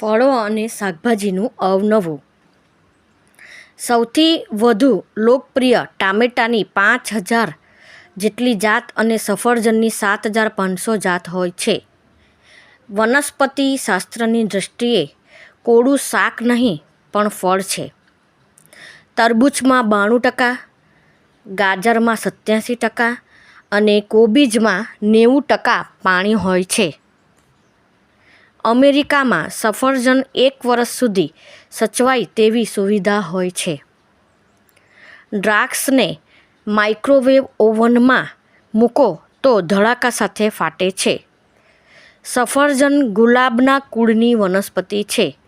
ફળો અને શાકભાજીનું અવનવું. સૌથી વધુ લોકપ્રિય ટામેટાની પાંચ હજાર જેટલી જાત અને સફરજનની સાત હજાર પાંચસો જાત હોય છે. વનસ્પતિ શાસ્ત્રની દૃષ્ટિએ કોળું શાક નહીં, પણ ફળ છે. તરબૂચમાં બાણું ટકા, ગાજરમાં સત્યાસી ટકા અને કોબીજમાં નેવું ટકા પાણી હોય છે. અમેરિકામાં સફરજન એક વર્ષ સુધી સચવાય તેવી સુવિધા હોય છે. દ્રાક્ષને માઇક્રોવેવ ઓવનમાં મૂકો તો ધડાકા સાથે ફાટે છે. સફરજન ગુલાબના કુળની વનસ્પતિ છે.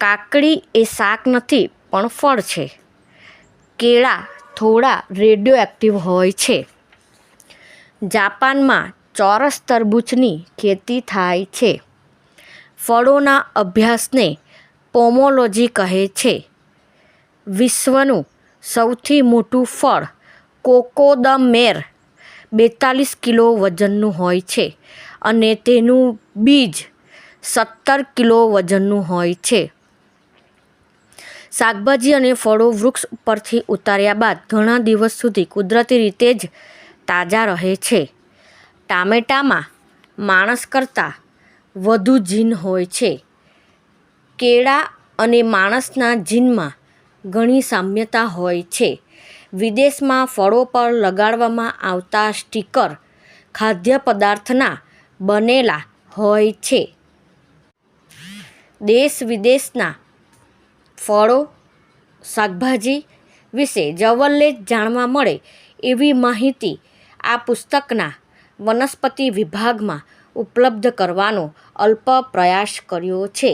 કાકડી એ શાક નથી, પણ ફળ છે. કેળા થોડા રેડિયો એક્ટિવ હોય છે. જાપાનમાં ચોરસ તરબૂચની ખેતી થાય છે. ફળોના અભ્યાસને પોમોલોજી કહે છે. વિશ્વનું સૌથી મોટું ફળ કોકોદમેર, બેતાલીસ કિલો વજનનું હોય છે અને તેનું બીજ સત્તર કિલો વજનનું હોય છે. શાકભાજી અને ફળો વૃક્ષ ઉપરથી ઉતાર્યા બાદ ઘણા દિવસ સુધી કુદરતી રીતે જ તાજા રહે છે. ટામેટામાં માણસ કરતાં વધુ જીન હોય છે. કેળા અને માણસના જીનમાં ઘણી સામ્યતા હોય છે. વિદેશમાં ફળો પર લગાડવામાં આવતા સ્ટીકર ખાદ્ય પદાર્થના બનેલા હોય છે. દેશ વિદેશના ફળો, શાકભાજી વિશે જવલ્લે જાણવા મળે એવી માહિતી આ પુસ્તકના વનસ્પતિ વિભાગમાં ઉપલબ્ધ કરવાનો અલ્પ પ્રયાસ કર્યો છે.